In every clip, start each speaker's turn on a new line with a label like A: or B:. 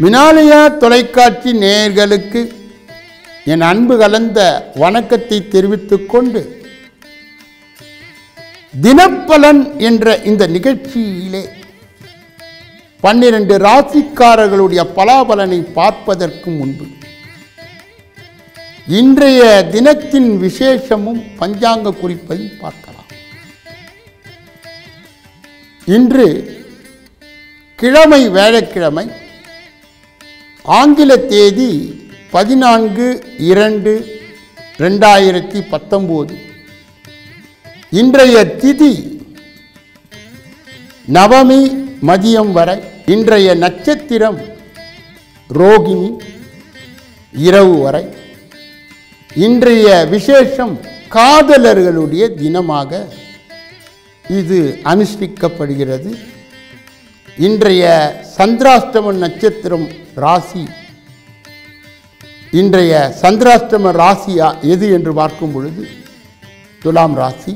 A: மினாலயா தொலைக்காட்சி நேயர்களுக்கு என் அன்பு கலந்த வணக்கத்தை தெரிவித்துக் கொண்டு தினப்பலன் என்ற இந்த நிகழ்ச்சியிலே பன்னிரண்டு ராசிக்காரர்களுடைய பலாபலனை பார்ப்பதற்கு முன்பு இன்றைய தினத்தின் விசேஷமும் பஞ்சாங்க குறிப்பையும் பார்க்கலாம். இன்று கிழமை வேலைக்கிழமை ஆங்கில தேதி பதினான்கு இரண்டு ரெண்டாயிரத்தி பத்தொம்போது. இன்றைய திதி நவமி மதியம் வரை இன்றைய நட்சத்திரம் ரோகிணி இரவு வரை. இன்றைய விசேஷம் காதலர்களுடைய தினமாக இது அனுஷ்டிக்கப்படுகிறது. இன்றைய சந்திராஷ்டம நட்சத்திரம் ராசி. இன்றைய சந்திராஷ்டம ராசியா எது என்று பார்க்கும் பொழுது துலாம் ராசி.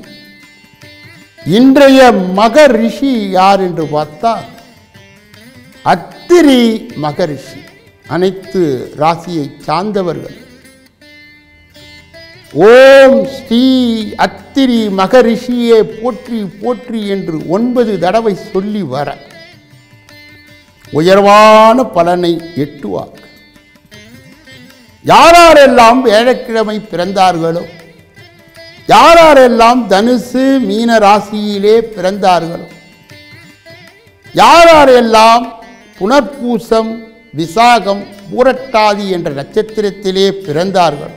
A: இன்றைய மக ரிஷி யார் என்று பார்த்தால் அத்திரி மகரிஷி அனைத்து ராசியை சார்ந்தவர்கள். ஓம் ஸ்ரீ அத்திரி மகரிஷியே போற்றி போற்றி என்று ஒன்பது தடவை சொல்லி வர. உயர்வான பலனை எட்டுவார். யாரெல்லாம் வேழக்கிழமை பிறந்தார்களோ யாரெல்லாம் தனுசு மீன ராசியிலே பிறந்தார்களோ யாரெல்லாம் புனர்பூசம் விசாகம் பூரட்டாதி என்ற நட்சத்திரத்திலே பிறந்தார்களோ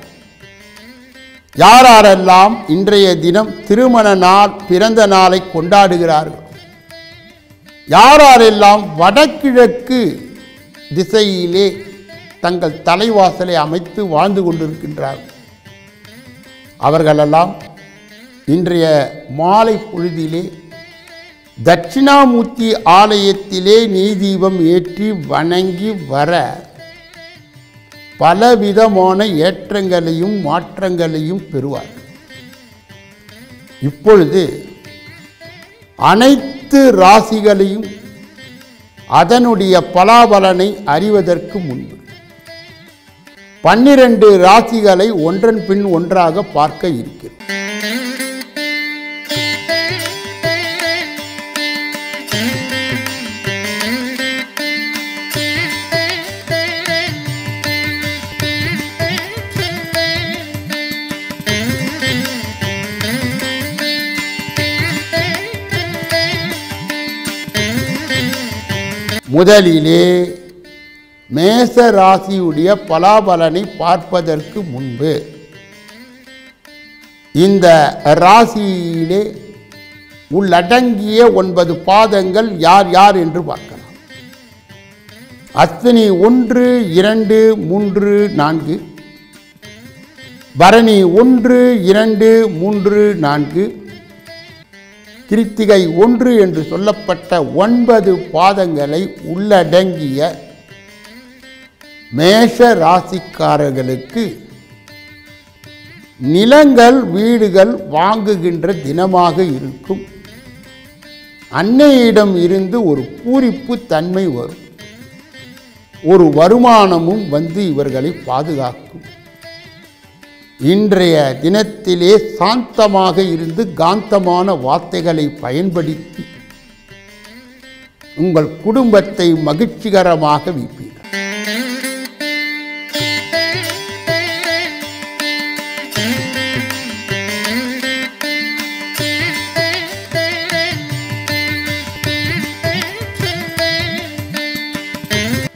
A: யாரெல்லாம் இன்றைய தினம் திருமண நாள் பிறந்த நாளை கொண்டாடுகிறார்கள் யாரெல்லாம் வடகிழக்கு திசையிலே தங்கள் தலைவாசலை அமைத்து வாழ்ந்து கொண்டிருக்கின்றார்கள் அவர்களெல்லாம் இன்றைய மாலை பொழுதிலே தட்சிணாமூர்த்தி ஆலயத்திலே நெய்தீபம் ஏற்றி வணங்கி வர பலவிதமான ஏற்றங்களையும் மாற்றங்களையும் பெறுவார்கள். இப்பொழுது அனைத்து ராசிகளையும் அதனுடைய பலாபலனை அறிவதற்கு முன்பு. பன்னிரண்டு ராசிகளை ஒன்றன் பின் ஒன்றாக பார்க்க இருக்கும் முதலிலே மேச ராசியுடைய பலாபலனை பார்ப்பதற்கு முன்பு இந்த ராசியிலே உள்ளடங்கிய ஒன்பது பாதங்கள் யார் யார் என்று பார்க்கலாம். அஸ்வினி ஒன்று இரண்டு மூன்று நான்கு. பரணி ஒன்று இரண்டு மூன்று நான்கு. கிருத்திகை ஒன்று என்று சொல்லப்பட்ட ஒன்பது பாதங்களை உள்ளடங்கிய மேஷ ராசிக்காரர்களுக்கு நிலங்கள் வீடுகள் வாங்குகின்ற தினமாக இருக்கும். அன்னையிடம் இருந்து ஒரு பூரிப்பு தன்மை வரும். ஒரு வருமானமும் வந்து இவர்களை பாதுகாக்கும். இன்றைய தினத்திலே சாந்தமாக இருந்து காந்தமான வார்த்தைகளை பயன்படுத்தி உங்கள் குடும்பத்தை மகிழ்ச்சிகரமாக வைப்பீர்கள்.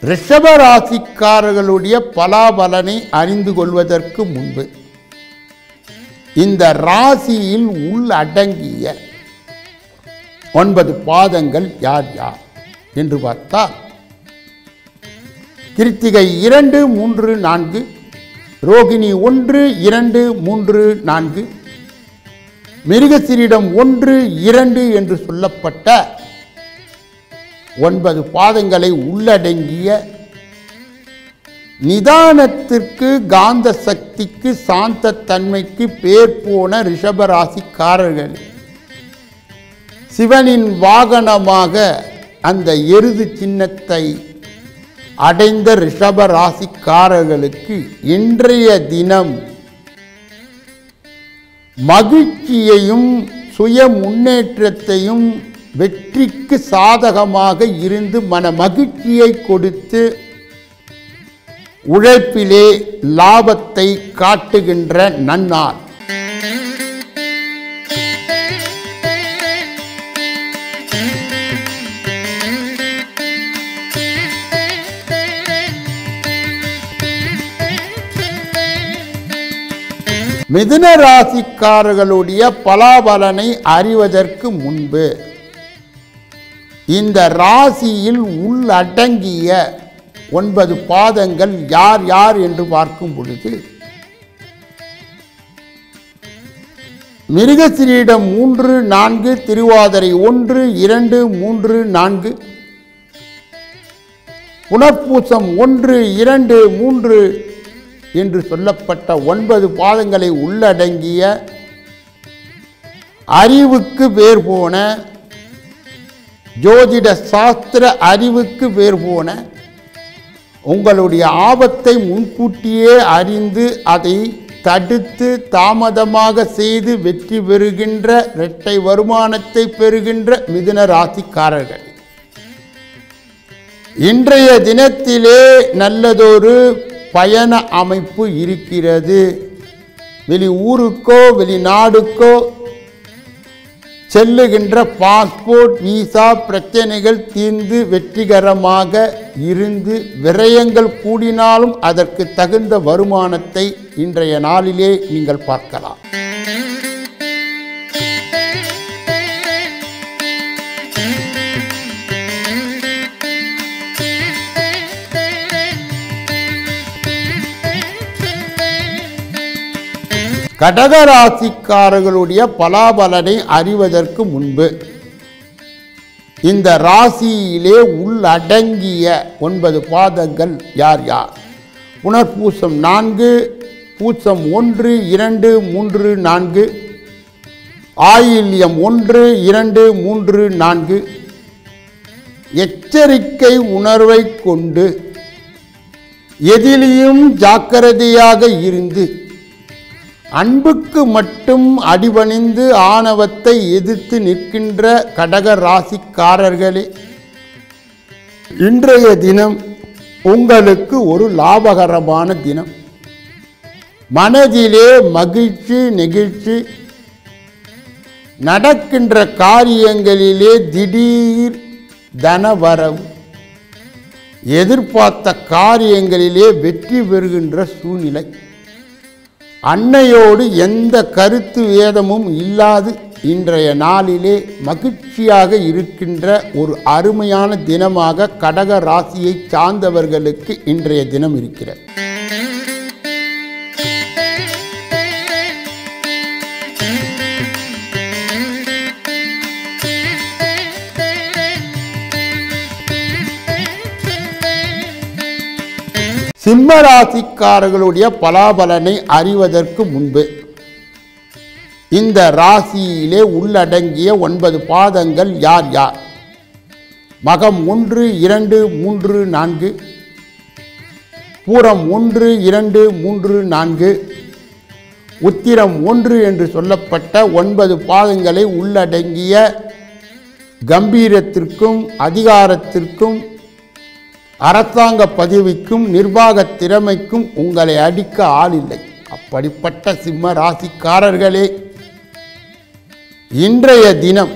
A: ரிஷபராசிக்காரர்களுடைய பலாபலனை அறிந்து கொள்வதற்கு முன்பு இந்த ராசியில் உள்ளடங்கிய ஒன்பது பாதங்கள் யார் யார் என்று பார்த்தால் கிருத்திகை இரண்டு மூன்று நான்கு ரோகிணி ஒன்று இரண்டு மூன்று நான்கு மிருகசிரிடம் ஒன்று இரண்டு என்று சொல்லப்பட்ட ஒன்பது பாதங்களை உள்ளடங்கிய நிதானத்திற்கு காந்த சக்திக்கு சாந்த தன்மைக்கு பேர் போன ரிஷபராசிக்காரர்கள். சிவனின் வாகனமாக அந்த எருது சின்னத்தை அடைந்த ரிஷபராசிக்காரர்களுக்கு இன்றைய தினம் மகிழ்ச்சியையும் சுய முன்னேற்றத்தையும் வெற்றிக்கு சாதகமாக இருந்து மன மகிழ்ச்சியை கொடுத்து உழைப்பிலே லாபத்தை காட்டுகின்ற நன்னாள். மிதுன ராசிக்காரர்களுடைய பலாபலனை அறிவதற்கு முன்பு இந்த ராசியில் உள்ளடங்கிய ஒன்பது பாதங்கள் யார் யார் என்று பார்க்கும் பொழுது மிருகசிரீடம் மூன்று நான்கு திருவாதிரை ஒன்று இரண்டு மூன்று நான்கு புனர்பூசம் ஒன்று இரண்டு மூன்று என்று சொல்லப்பட்ட ஒன்பது பாதங்களை உள்ளடங்கிய அறிவுக்கு பேர் போன ஜோதிட சாஸ்திர அறிவுக்கு பேர் போன உங்களுடைய ஆபத்தை முன்கூட்டியே அறிந்து அதை தடுத்து தாமதமாக செய்து வெற்றி பெறுகின்ற இரட்டை வருமானத்தை பெறுகின்ற மிதுன ராசிக்காரர்கள். இன்றைய தினத்திலே நல்லதொரு பயண அமைப்பு இருக்கிறது. வெளி ஊருக்கோ வெளிநாடுக்கோ செல்லுகின்ற பாஸ்போர்ட் விசா பிரச்சனைகள் தீர்ந்து வெற்றிகரமாக இருந்து விரயங்கள் கூடினாலும் அதற்கு தகுந்த வருமானத்தை இன்றைய நாளிலே நீங்கள் பார்க்கலாம். கடகராசிக்காரர்களுடைய பலாபலனை அறிவதற்கு முன்பு இந்த ராசியிலே உள்ளடங்கிய ஒன்பது பாதங்கள் யார் யார்? புனர்பூசம் நான்கு பூசம் ஒன்று இரண்டு மூன்று நான்கு ஆயில்யம் ஒன்று இரண்டு மூன்று நான்கு எச்சரிக்கை உணர்வை கொண்டு எதிலையும் ஜாக்கிரதையாக இருந்து அன்புக்கு மட்டும் அடிபணிந்து ஆணவத்தை எதிர்த்து நிற்கின்ற கடக ராசிக்காரர்களே இன்றைய தினம் உங்களுக்கு ஒரு லாபகரமான தினம். மனதிலே மகிழ்ச்சி நெகிழ்ச்சி. நடக்கின்ற காரியங்களிலே திடீர் தனவரவு எதிர்பார்த்த காரியங்களிலே வெற்றி பெறுகின்ற சூழ்நிலை. அன்னையோடு எந்த கருத்து வேதமும் இல்லாது இன்றைய நாளிலே மகிழ்ச்சியாக இருக்கின்ற ஒரு அருமையான தினமாக கடக ராசியை சார்ந்தவர்களுக்கு இன்றைய தினம் இருக்கிறது. சிம்மராசிக்காரர்களுடைய பலாபலனை அறிவதற்கு முன்பு இந்த ராசியிலே உள்ளடங்கிய ஒன்பது பாதங்கள் யார் யார்? மகம் ஒன்று இரண்டு மூன்று நான்கு. பூரம் ஒன்று இரண்டு மூன்று நான்கு. உத்திரம் ஒன்று என்று சொல்லப்பட்ட ஒன்பது பாதங்களை உள்ளடங்கிய கம்பீரத்திற்கும் அதிகாரத்திற்கும் அரசாங்க பதவிக்கும் நிர்வாக திறமைக்கும் உங்களை அடிக்க ஆள் இல்லை. அப்படிப்பட்ட சிம்ம ராசிக்காரர்களே இன்றைய தினம்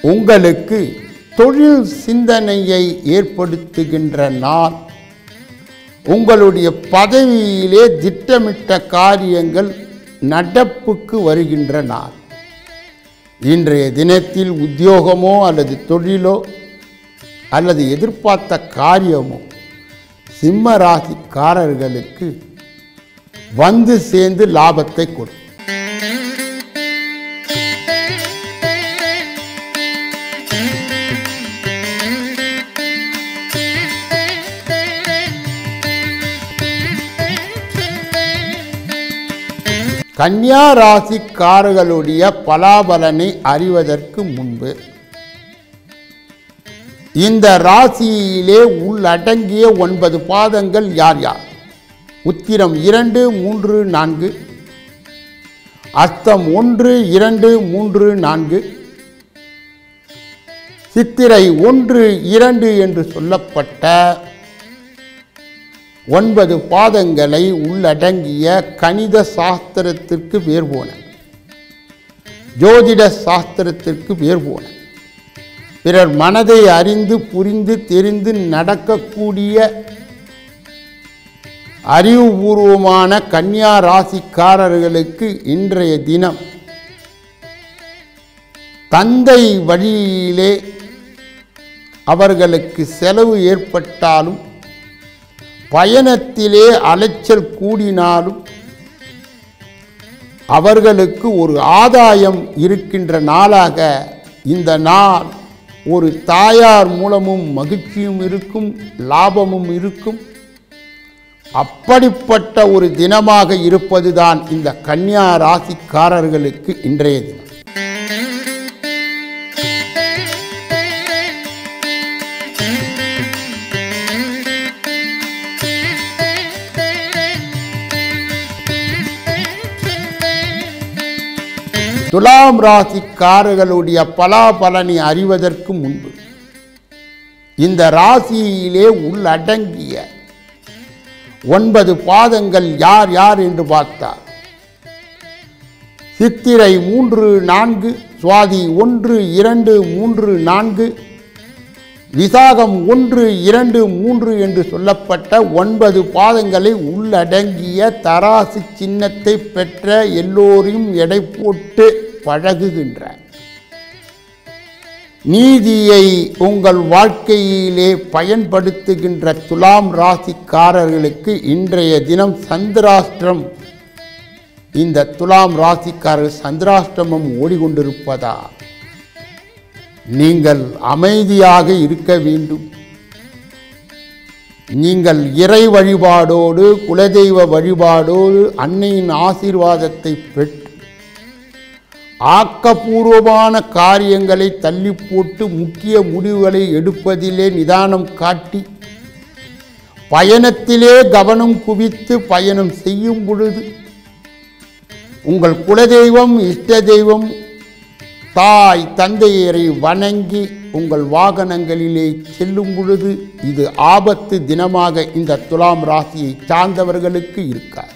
A: உங்களுக்கு தொழில் சிந்தனையை ஏற்படுத்துகின்ற நாள். உங்களுடைய பதவியிலே திட்டமிட்ட காரியங்கள் நடப்புக்கு வருகின்ற நாள். இன்றைய தினத்தில் உத்தியோகமோ அல்லது தொழிலோ அல்லது எதிர்பார்த்த காரியமோ சிம்ம ராசிக்காரர்களுக்கு வந்து சேர்ந்து லாபத்தை கொடுக்கும் கன்னியா ராசிக்காரர்களுடைய பலாபலனை அறிவதற்கு முன்பு இந்த ராசியிலே உள்ளடங்கிய ஒன்பது பாதங்கள் யார் யார்? உத்திரம் இரண்டு மூன்று நான்கு. அஸ்தம் ஒன்று இரண்டு மூன்று நான்கு. சித்திரை ஒன்று இரண்டு என்று சொல்லப்பட்ட ஒன்பது பாதங்களை உள்ளடங்கிய கணித சாஸ்திரத்திற்கு பேர் போன. ஜோதிட சாஸ்திரத்திற்கு பேர் போன. பிறர் மனதை அறிந்து புரிந்து தெரிந்து நடக்கக்கூடிய அறிவுபூர்வமான கன்னியா ராசிக்காரர்களுக்கு இன்றைய தினம் தந்தை வழியிலே அவர்களுக்கு செலவு ஏற்பட்டாலும் பயணத்திலே அலைச்சல் கூடினாலும் அவர்களுக்கு ஒரு ஆதாயம் இருக்கின்ற நாளாக இந்த நாள் ஒரு தாயார் மூலமும் மகிழ்ச்சியும் இருக்கும் லாபமும் இருக்கும். அப்படிப்பட்ட ஒரு தினமாக இருப்பதுதான் இந்த கன்னியா ராசிக்காரர்களுக்கு இன்றைய தினம். துலாம் ராசிக்காரர்களுடைய பலாபலனை அறிவதற்கு முன்பு இந்த ராசியிலே உள்ளடங்கிய ஒன்பது பாதங்கள் யார் யார் என்று பார்த்தார் சித்திரை மூன்று நான்கு சுவாதி ஒன்று இரண்டு மூன்று நான்கு விசாகம் ஒன்று இரண்டு மூன்று என்று சொல்லப்பட்ட ஒன்பது பாதங்களை உள்ளடங்கிய தராசு சின்னத்தை பெற்ற எல்லோரையும் எடை போட்டு பழகுகின்ற நீதியை உங்கள் வாழ்க்கையிலே பயன்படுத்துகின்ற துலாம் ராசிக்காரர்களுக்கு இன்றைய தினம் சந்திராஷ்டிரம். இந்த துலாம் ராசிக்காரர்கள் சந்திராஷ்டிரமம் ஓடிக்கொண்டிருப்பதா? நீங்கள் அமைதியாக இருக்க வேண்டும். நீங்கள் இறை வழிபாடோடு குலதெய்வ வழிபாடோடு அன்னையின் ஆசீர்வாதத்தை பெற்று ஆக்கப்பூர்வமான காரியங்களை தள்ளி போட்டு முக்கிய முடிவுகளை எடுப்பதிலே நிதானம் காட்டி பயணத்திலே கவனம் குவித்து பயணம் செய்யும் பொழுது உங்கள் குலதெய்வம் இஷ்ட தெய்வம் தாய் தந்தையரை வணங்கி உங்கள் வாகனங்களிலே செல்லும் பொழுது இது ஆபத்து தினமாக இந்த துலாம் ராசியை சார்ந்தவர்களுக்கு இருக்கார்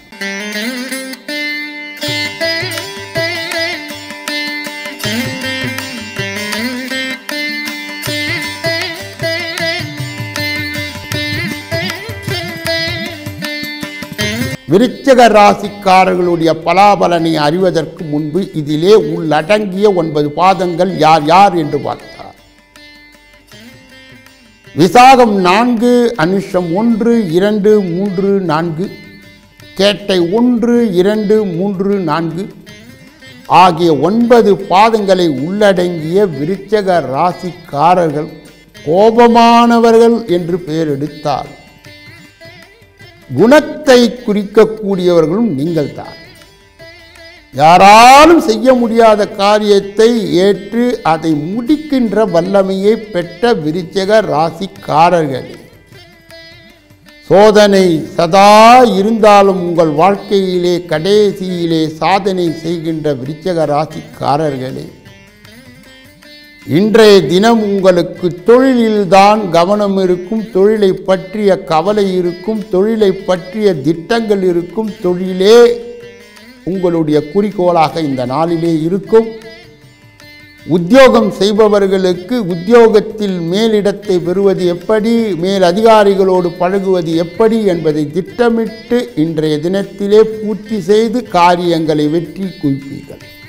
A: விருச்சக ராசிக்காரர்களுடைய பலாபலனை அறிவதற்கு முன்பு இதிலே உள்ளடங்கிய ஒன்பது பாதங்கள் யார் யார் என்று பார்த்தார். விசாகம் நான்கு அனுஷம் ஒன்று இரண்டு மூன்று நான்கு கேட்டை ஒன்று இரண்டு மூன்று நான்கு ஆகிய ஒன்பது பாதங்களை உள்ளடங்கிய விருச்சக ராசிக்காரர்கள் கோபமானவர்கள் என்று பெயர் எடுத்தார். குணத்தை குறிக்கக்கூடியவர்களும் நீங்கள் தான் யாராலும் செய்ய முடியாத காரியத்தை ஏற்று அதை முடிக்கின்ற வல்லமையை பெற்ற விருச்சக ராசிக்காரர்களே சோதனை சதா இருந்தாலும் உங்கள் வாழ்க்கையிலே கடைசியிலே சாதனை செய்கின்ற விருச்சக ராசிக்காரர்களே இன்றைய தினம் உங்களுக்கு தொழிலில்தான் கவனம் இருக்கும் தொழிலை பற்றிய கவலை இருக்கும் தொழிலை பற்றிய திட்டங்கள் இருக்கும் தொழிலே உங்களுடைய குறிக்கோளாக இந்த நாளிலே இருக்கும். உத்தியோகம் செய்பவர்களுக்கு உத்தியோகத்தில் மேலிடத்தை பெறுவது எப்படி மேல் அதிகாரிகளோடு பழகுவது எப்படி என்பதை திட்டமிட்டு இன்றைய தினத்திலே பூர்த்தி செய்து காரியங்களை வெற்றி குவிப்பீர்கள்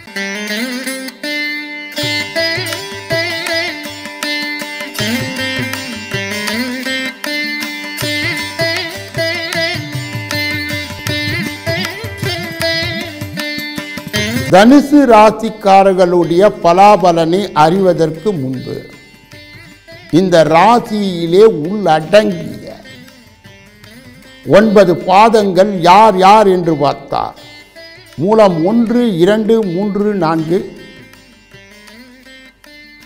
A: தனுசு ராசிக்காரர்களுடைய பலாபலனை அறிவதற்கு முன்பு இந்த ராசியிலே உள்ளடங்கிய ஒன்பது பாதங்கள் யார் யார் என்று பார்த்தார். மூலம் ஒன்று இரண்டு மூன்று நான்கு.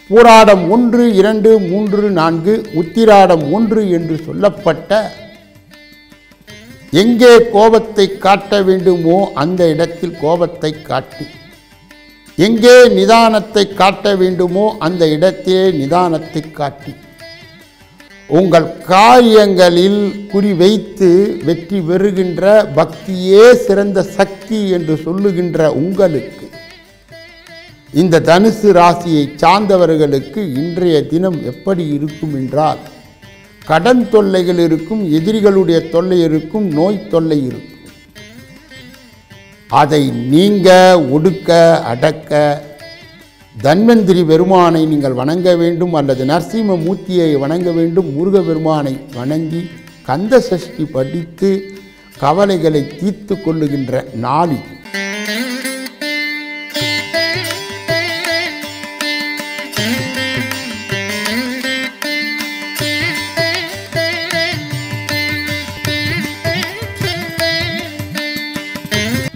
A: பூராடம் ஒன்று இரண்டு மூன்று நான்கு. உத்திராடம் ஒன்று என்று சொல்லப்பட்ட எங்கே கோபத்தை காட்ட வேண்டுமோ அந்த இடத்தில் கோபத்தை காட்டி. எங்கே நிதானத்தை காட்ட வேண்டுமோ அந்த இடத்திலே நிதானத்தை காட்டி. உங்கள் காரியங்களில் குறிவைத்து வெற்றி பெறுகின்ற பக்தியே சிறந்த சக்தி என்று சொல்லுகின்ற உங்களுக்கு. இந்த தனுசு ராசியை சார்ந்தவர்களுக்கு இன்றைய தினம் எப்படி இருக்கும் என்றால் கடன் தொல்லைகள் இருக்கும் எதிரிகளுடைய தொல்லை இருக்கும் நோய் தொல்லை இருக்கும். அதை நீங்க ஒடுக்க அடக்க தன்வந்திரி பெருமானை நீங்கள் வணங்க வேண்டும் அல்லது நரசிம்ம மூர்த்தியை வணங்க வேண்டும் முருக பெருமானை வணங்கி கந்த சஷ்டி படித்து கவலைகளை தீர்த்து கொள்ளுகின்ற நாளில்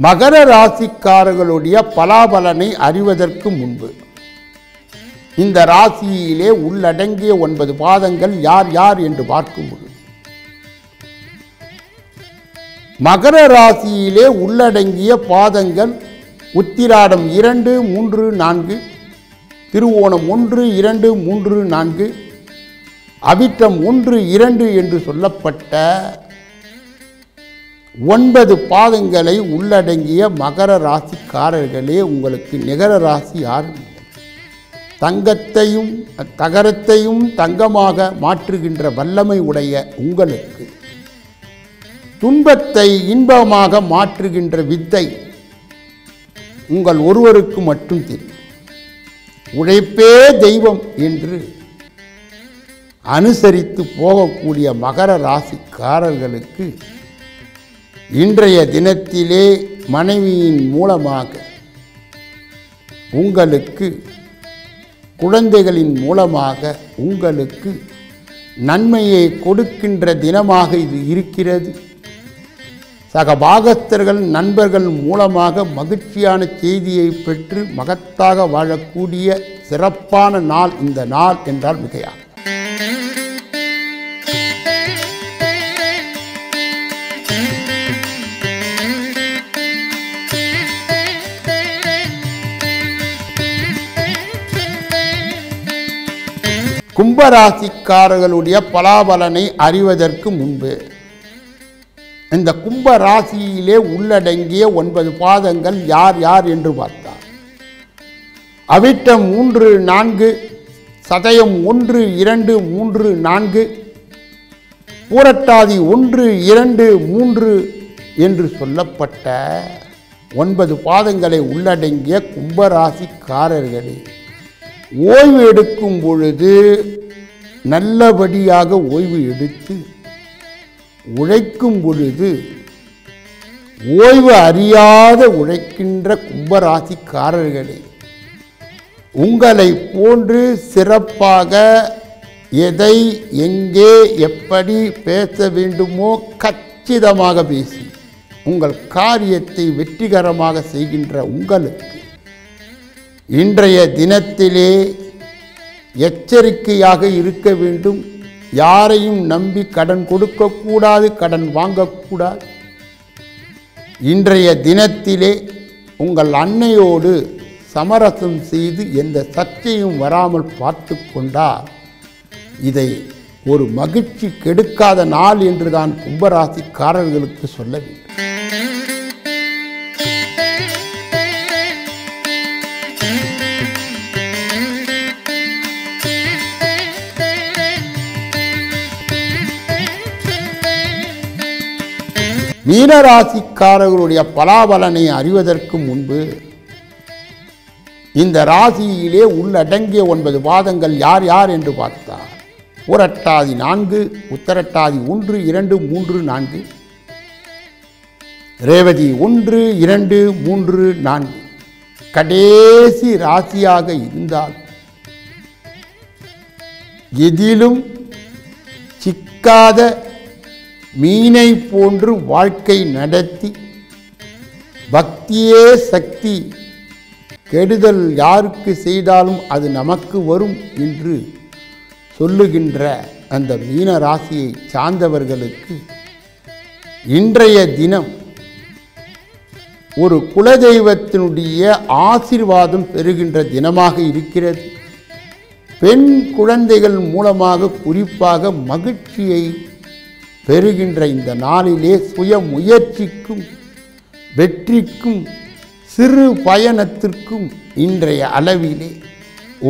A: மகர ராசிக்காரர்களுடைய பலாபலனை அறிவதற்கு முன்பு. இந்த ராசியிலே உள்ளடங்கிய ஒன்பது பாதங்கள் யார் யார் என்று பார்க்கும்பொழுது மகர ராசியிலே உள்ளடங்கிய பாதங்கள் உத்திராடம் இரண்டு மூன்று நான்கு திருவோணம் ஒன்று இரண்டு மூன்று நான்கு அவிட்டம் ஒன்று இரண்டு என்று சொல்லப்பட்ட ஒன்பது பாதங்களை உள்ளடங்கிய மகர ராசிக்காரர்களே உங்களுக்கு நிகர ராசி யார்? தங்கத்தையும் தகரத்தையும் தங்கமாக மாற்றுகின்ற வல்லமை உடைய உங்களுக்கு. துன்பத்தை இன்பமாக மாற்றுகின்ற வித்தை உங்கள் ஒருவருக்கு மட்டும் தெரியும். உழைப்பே தெய்வம் என்று அனுசரித்து போகக்கூடிய மகர ராசிக்காரர்களுக்கு இன்றைய தினத்திலே மனைவியின் மூலமாக உங்களுக்கு குழந்தைகளின் மூலமாக உங்களுக்கு நன்மையை கொடுக்கின்ற தினமாக இது இருக்கிறது. சக பாகஸ்தர்கள் நண்பர்கள் மூலமாக மகிழ்ச்சியான செய்தியை பெற்று மகத்தாக வாழக்கூடிய சிறப்பான நாள் இந்த நாள் என்றால் மிகையாகும் கும்பராசிக்காரர்களுடைய பலாபலனை அறிவதற்கு முன்பு இந்த கும்ப ராசியிலே உள்ளடங்கிய ஒன்பது பாதங்கள் யார் யார் என்று பார்த்தார் அவிட்டம் மூன்று நான்கு சதயம் ஒன்று இரண்டு மூன்று நான்கு பூரட்டாதி ஒன்று இரண்டு மூன்று என்று சொல்லப்பட்ட ஒன்பது பாதங்களை உள்ளடங்கிய கும்பராசிக்காரர்களே ஓய்வு எடுக்கும் பொழுது நல்லபடியாக ஓய்வு எடுத்து உழைக்கும் பொழுது ஓய்வு அறியாத உழைக்கின்ற கும்பராசிக்காரர்களே உங்களை போன்று சிறப்பாக எதை எங்கே எப்படி பேச வேண்டுமோ கச்சிதமாக பேசி உங்கள் காரியத்தை வெற்றிகரமாக செய்கின்ற உங்களுக்கு இன்றைய தினத்திலே எச்சரிக்கையாக இருக்க வேண்டும். யாரையும் நம்பி கடன் கொடுக்கக்கூடாது கடன் வாங்கக்கூடாது. இன்றைய தினத்திலே உங்கள் அன்னையோடு சமரசம் செய்து எந்த சர்ச்சையும் வராமல் பார்த்து கொண்டால் இதை ஒரு மகிழ்ச்சி கெடுக்காத நாள் என்று தான் கும்பராசிக்காரர்களுக்கு சொல்ல வேண்டும். மீனராசிக்காரர்களுடைய பலாபலனை அறிவதற்கு முன்பு இந்த ராசியிலே உள்ளடங்கிய ஒன்பது பாதங்கள் யார் யார் என்று பார்த்தார் ஊரட்டாதி நான்கு உத்தரட்டாதி ஒன்று இரண்டு மூன்று நான்கு ரேவதி ஒன்று இரண்டு மூன்று நான்கு. கடைசி ராசியாக இருந்தால் எதிலும் சிக்காத மீனை போன்று வாழ்க்கை நடத்தி பக்தியே சக்தி. கெடுதல் யாருக்கு செய்தாலும் அது நமக்கு வரும் என்று சொல்லுகின்ற அந்த மீன ராசியை சார்ந்தவர்களுக்கு இன்றைய தினம் ஒரு குலதெய்வத்தினுடைய ஆசீர்வாதம் பெறுகின்ற தினமாக இருக்கிறது. பெண் குழந்தைகள் மூலமாக குறிப்பாக மகிழ்ச்சியை பெறுகின்ற இந்த நாளிலே சுய முயற்சிக்கும் வெற்றிக்கும் சிறு பயணத்திற்கும் இன்றைய அளவிலே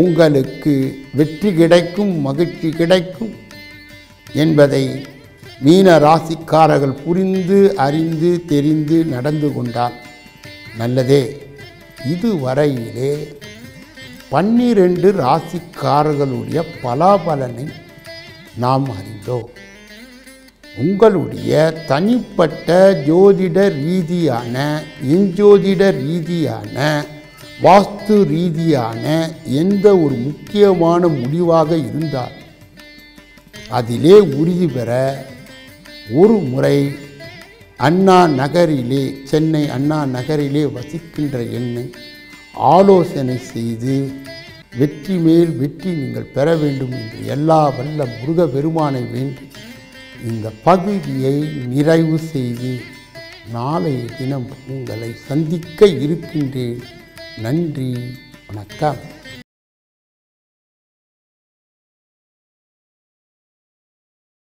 A: உங்களுக்கு வெற்றி கிடைக்கும் மகிழ்ச்சி கிடைக்கும் என்பதை மீன ராசிக்காரர்கள் புரிந்து அறிந்து தெரிந்து நடந்து கொண்டால் நல்லதே. இதுவரையிலே பன்னிரண்டு ராசிக்காரர்களுடைய பலாபலனை நாம் அறிந்தோம். உங்களுடைய தனிப்பட்ட ஜோதிட ரீதியான எஞ்சோதிட ரீதியான வாஸ்து ரீதியான எந்த ஒரு முக்கியமான முடிவாக இருந்தால் அதிலே உறுதி பெற ஒரு முறை அண்ணா நகரிலே சென்னை அண்ணா நகரிலே வசிக்கின்ற என்னை ஆலோசனை செய்து வெற்றி மேல் வெற்றி நீங்கள் பெற வேண்டும் என்று எல்லா வல்ல முருக பெருமானை வேண்டி இந்த பகுதியை நிறைவு செய்து நாளைய தினம் உங்களை சந்திக்க இருக்கின்றேன். நன்றி வணக்கம்.